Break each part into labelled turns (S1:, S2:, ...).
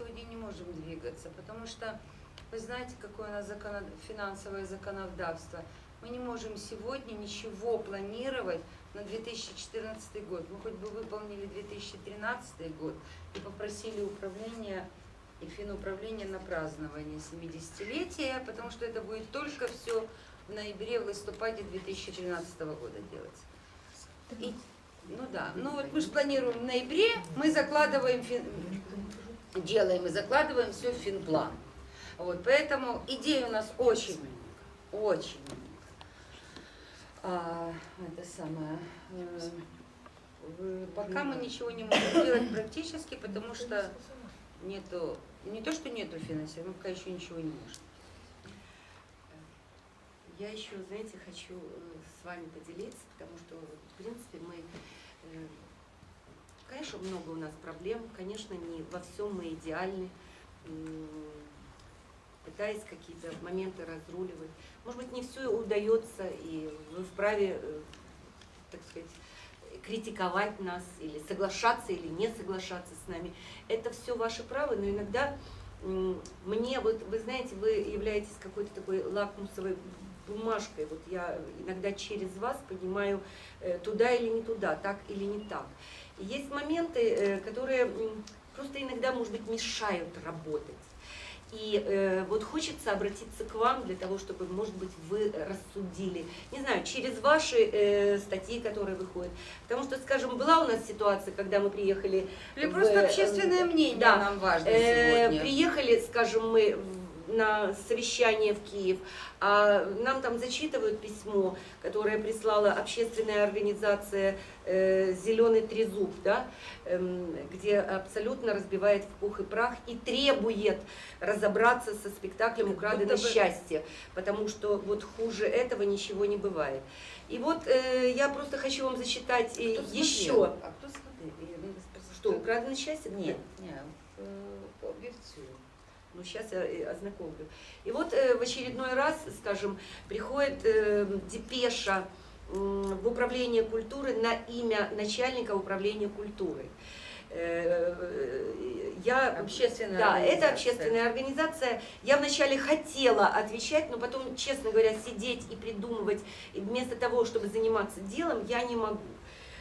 S1: сегодня не можем двигаться, потому что вы знаете, какое у нас законо- финансовое законодавство. Мы не можем сегодня ничего планировать на 2014 год. Мы хоть бы выполнили 2013 год и попросили управление и финуправление на празднование 70-летия, потому что это будет только все в ноябре, в листопаде 2013 года делаться. И, ну да, ну вот мы же планируем в ноябре, мы закладываем, фин- делаем и закладываем все в финплан. Вот, поэтому идей у нас очень, очень. А, это самое. э, Пока мы ничего не можем сделать практически, потому что нету, не то, что нету финансирования, мы пока еще ничего не можем.
S2: Я еще, знаете, хочу э, с вами поделиться, потому что, в принципе, мы, э, конечно, много у нас проблем, конечно, не во всем мы идеальны, пытаясь какие-то моменты разруливать. Может быть, не все удается, и вы вправе, э, так сказать, критиковать нас, или соглашаться, или не соглашаться с нами. Это все ваше право, но иногда мне, вот вы знаете, вы являетесь какой-то такой лакмусовой бумажкой. Вот я иногда через вас понимаю, э, туда или не туда, так или не так. И есть моменты, э, которые просто иногда, может быть, мешают работать. И э, вот хочется обратиться к вам для того, чтобы, может быть, вы рассудили, не знаю, через ваши э, статьи, которые выходят. Потому что, скажем, была у нас ситуация, когда мы приехали...
S1: Или
S2: в,
S1: просто
S2: э,
S1: общественное мнение
S2: да,
S1: нам важно
S2: Э,
S1: сегодня.
S2: приехали, скажем, мы в- на совещание в Киев, а нам там зачитывают письмо, которое прислала общественная организация «Зеленый трезуб», да, эм, где абсолютно разбивает в пух и прах и требует разобраться со спектаклем «Украдено
S1: Будто
S2: счастье», потому что вот хуже этого ничего не бывает. И вот э, я просто хочу вам зачитать э,
S1: Кто смотрел?
S2: еще,
S1: А кто смотрел?
S2: Что «Украдено счастье»?
S1: Нет, нет, э, по певцу.
S2: Ну, сейчас я э, ознакомлю. И вот э, в очередной раз, скажем, приходит э, депеша в управление культуры на имя начальника управления культуры. Я
S1: Общественная
S2: да, это общественная организация. Я вначале хотела отвечать, но потом, честно говоря, сидеть и придумывать, и вместо того, чтобы заниматься делом, я не могу.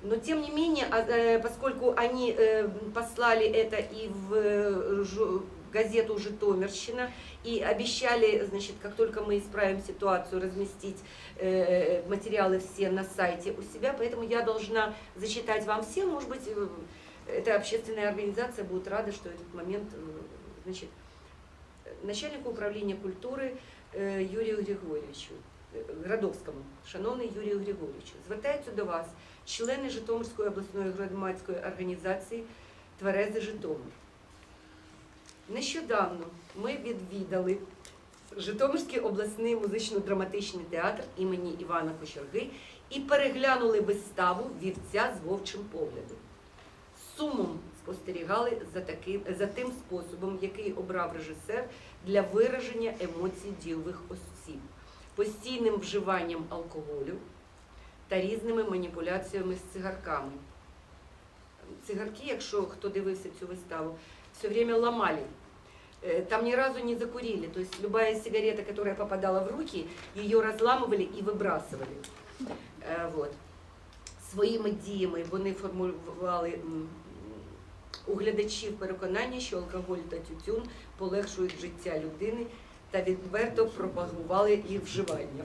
S2: Но тем не менее, а, поскольку они послали это и в газету «Житомирщина», и обещали, значит, как только мы исправим ситуацию, разместить э, материалы все на сайте у себя, поэтому я должна зачитать вам всем, может быть, э, эта общественная организация будет рада, что этот момент, э, значит, начальнику управління культури е, Юрію Григорьовичу, е, Градовському, шановний Юрію Григорьовичу, звертаються до вас члени Житомирської обласної громадської організації Тверези Житомир. Нещодавно ми відвідали Житомирський обласний музично-драматичний театр імені Івана Кочерги і переглянули виставу Вівця з вовчим поглядом. Сумом спостерігали за, таким, за тим способом, який обрав режисер для вираження емоцій дійових осіб, постійним вживанням алкоголю та різними маніпуляціями з цигарками. Цигарки, якщо хто дивився цю виставу, все время ломали. Э, Там ни разу не закурили. То есть любая сигарета, которая попадала в руки, ее разламывали і вибрасували. Е, Вот. Своїми діями вони формували у глядачів переконання, що алкоголь та тютюн полегшують життя людини та відверто пропагували їх вживання.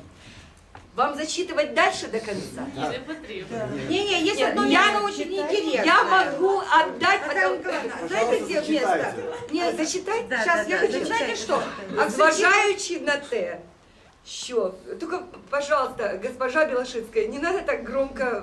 S2: Вам зачитувати далі до кінця?
S3: Не потрібно.
S1: Не-не, есть
S2: Нет,
S1: одно
S2: я-
S1: место очень интересное.
S2: Я могу отдать,
S1: Наталья
S2: потому...
S1: Николаевна, знаете, где место?
S4: зачитайте.
S1: Нет,
S2: Зачитать?
S1: Сейчас
S3: да,
S1: я
S3: да,
S1: хочу,
S3: зачитайте,
S1: знаете что?
S3: зачитайте.
S1: А
S2: Зважаючи на те, що... Только, пожалуйста, госпожа Белошицкая, не надо так громко...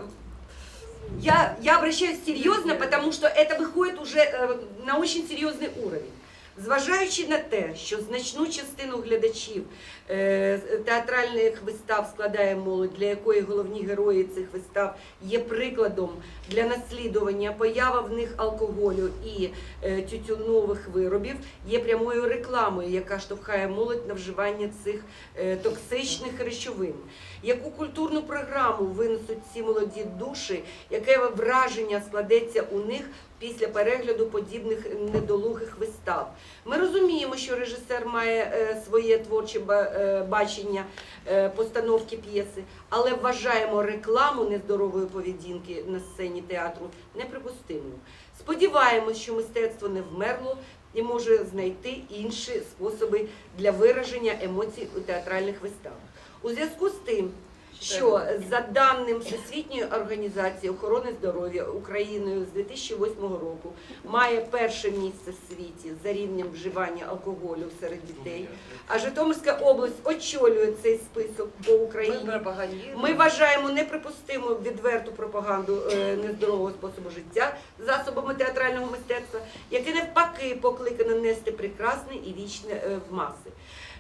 S2: Я, я обращаюсь серьезно, потому что это выходит уже э, на очень серьезный уровень. Зважаючи на те, що значну частину глядачів е, театральних вистав складає молодь, для якої головні герої цих вистав є прикладом для наслідування, поява в них алкоголю і е, тютюнових виробів є прямою рекламою, яка штовхає молодь на вживання цих е, токсичних речовин. Яку культурну програму винесуть ці молоді душі, яке враження складеться у них після перегляду подібних недолугих вистав. Ми розуміємо, що режисер має е, своє творче е, бачення е, постановки п'єси, але вважаємо рекламу нездорової поведінки на сцені театру неприпустимою. Сподіваємось, що мистецтво не вмерло і може знайти інші способи для вираження емоцій у театральних виставах. У зв'язку з тим, що за даним Всесвітньої організації охорони здоров'я Україною з 2008 року має перше місце в світі за рівнем вживання алкоголю серед дітей, а Житомирська область очолює цей список по Україні. Ми вважаємо неприпустимою відверту пропаганду е, нездорового способу життя засобами театрального мистецтва, яке навпаки покликане нести прекрасне і вічне е, в маси.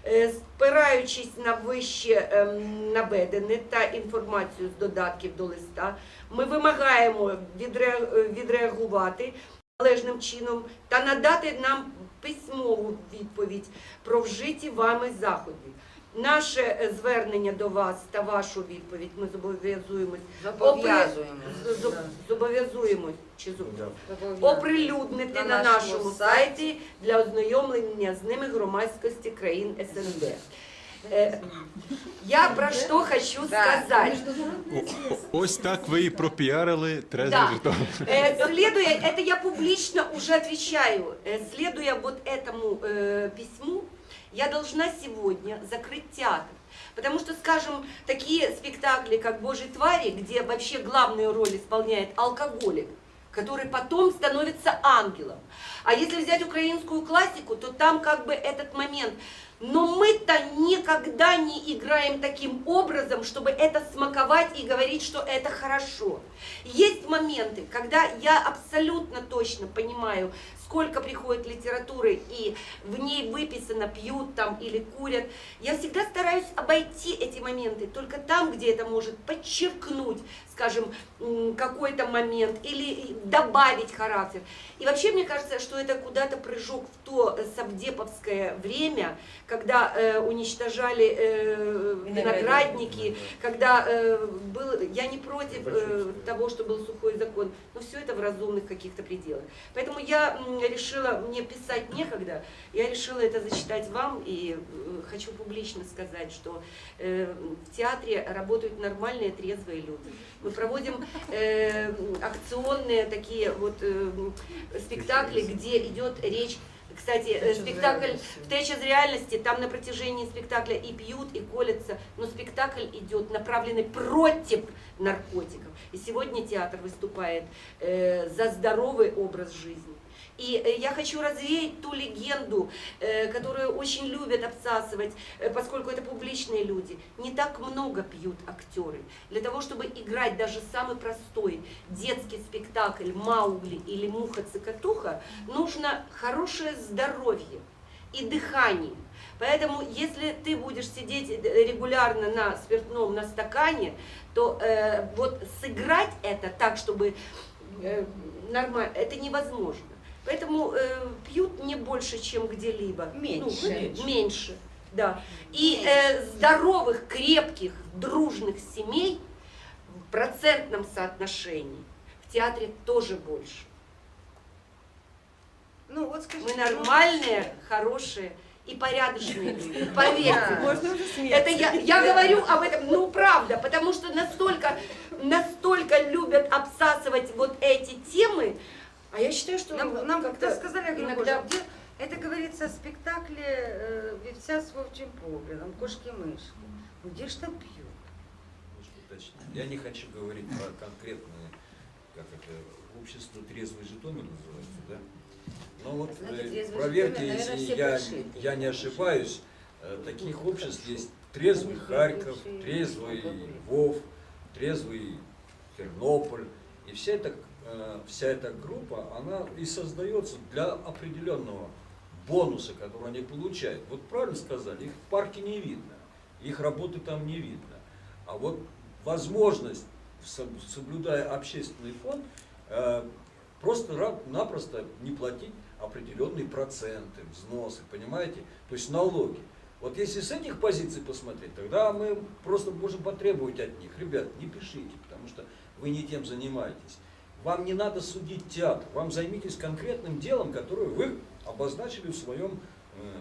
S2: Е, Спираючись на вище ем, наведене та інформацію з додатків до листа, ми вимагаємо відре- відреагувати належним чином та надати нам письмову відповідь про вжиті вами заходи. Наше е, звернення до вас та вашу відповідь ми зобов'язуємось
S1: Зобов'язуємо.
S2: з- з- зобов'язуємось чи зоб-
S1: Зобов'язуємо.
S2: оприлюднити на,
S1: На
S2: нашому,
S1: нашому
S2: сайті для ознайомлення з ними громадськості країн СНД. Е, Я про що хочу
S1: Да.
S2: сказати.
S3: О- Ось так ви і пропіарили трезвий
S2: Да.
S3: Житомир.
S2: Э, Следуя, это я публично уже отвечаю, Э, следуя вот этому э, письму, я должна сегодня закрыть театр. Потому что, скажем, такие спектакли, как «Божьи твари», где вообще главную роль исполняет алкоголик, который потом становится ангелом. А если взять украинскую классику, то там как бы этот момент. Но мы-то никогда не играем таким образом, чтобы это смаковать и говорить, что это хорошо. Есть моменты, когда я абсолютно точно понимаю, сколько приходит литературы, и в ней выписано пьют там или курят. Я всегда стараюсь обойти эти моменты, только там, где это может подчеркнуть, скажем, какой-то момент или добавить характер. И вообще мне кажется, что это куда-то прыжок в то э, совдеповское время, когда э, уничтожали э, виноградники, когда э, был, я не против э, того, что был сухой закон, но все это в разумных каких-то пределах. Поэтому я решила, мне писать некогда, я решила это зачитать вам и э, хочу публично сказать, что э, в театре работают нормальные трезвые люди. Мы проводим э, акционные такие вот э, спектакли, где идет речь кстати, э, спектакль «Встреча с реальности», там на протяжении спектакля и пьют, и колятся, но спектакль идет направленный против наркотиков. И сегодня театр выступает э, за здоровый образ жизни. И э, я хочу развеять ту легенду, э, которую очень любят обсасывать, э, поскольку это публичные люди. Не так много пьют актеры. Для того, чтобы играть даже самый простой детский спектакль «Маугли» или «Муха-цикатуха», нужно хорошее здоровье и дыхание. Поэтому, если ты будешь сидеть регулярно на спиртном, на стакане, то э, вот сыграть это так, чтобы э, нормально, это невозможно. Поэтому э, пьют не больше, чем где-либо.
S1: Меньше.
S2: Ну, меньше. меньше, да. И э, здоровых, крепких, дружных семей в процентном соотношении в театре тоже больше.
S1: Ну, вот скажи,
S2: Мы нормальные, хорошие и порядочные люди. Поверьте.
S4: Можно уже смеяться.
S2: Это я, я говорю об этом, ну правда, потому что настолько, настолько любят обсасывать вот эти темы, а я считаю, что
S1: Нам, нам
S2: как-то
S1: сказали,
S2: иногда-
S1: «Боже, где это говорится о спектакле э, «Вився с Вовчим Погребом», «Кошки-мышки». Ну, где ж там пьют?
S5: Я не хочу говорить про конкретные, как это, общество трезвый Житомир называется, да? Но вот
S1: Знаете,
S5: э,
S1: «Трезвый
S5: проверьте,
S1: Житомир», наверное,
S5: если
S1: все
S5: я,
S1: большие.
S5: я не ошибаюсь, э, таких обществ есть трезвый Харьков, трезвый Львов, трезвый Тернополь. И вся эта, э, вся эта группа, она и создается для определенного бонуса, который они получают. Вот правильно сказали, их в парке не видно, их работы там не видно. А вот возможность, соб- соблюдая общественный фон, э, просто-напросто не платить определенные проценты, взносы, понимаете? То есть налоги. Вот если с этих позиций посмотреть, тогда мы просто можем потребовать от них, ребят, не пишите, потому что вы не тем занимаетесь. Вам не надо судить театр, вам займитесь конкретным делом, которое вы обозначили в своем э,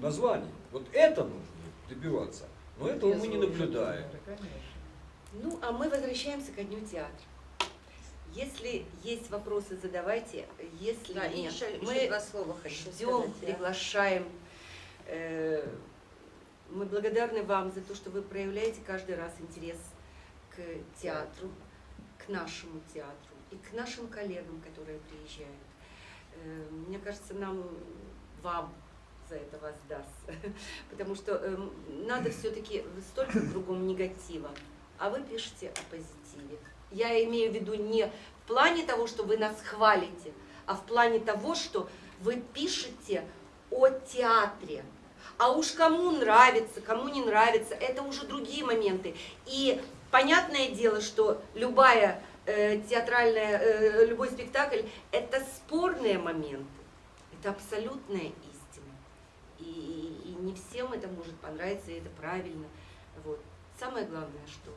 S5: названии. Вот это нужно добиваться. Но этого мы не наблюдаем.
S2: Ну, а мы возвращаемся ко дню театра. Если есть вопросы, задавайте. Если
S1: Да,
S2: нет,
S1: еще, еще
S2: мы
S1: два слова хочу
S2: ждем,
S1: сказать.
S2: приглашаем. Э, Мы благодарны вам за то, что вы проявляете каждый раз интерес к театру, к нашему театру и к нашим коллегам, которые приезжают. Э, Мне кажется, нам вам за это воздастся. Потому что эм, надо все-таки столько кругом негатива, а вы пишете о позитиве. Я имею в виду не в плане того, что вы нас хвалите, а в плане того, что вы пишете о театре. А уж кому нравится, кому не нравится, это уже другие моменты. И понятное дело, что любая э, театральная, э, любой спектакль – это спорные моменты, это абсолютная истина. И, и не всем это может понравиться, и это правильно. Вот. Самое главное, что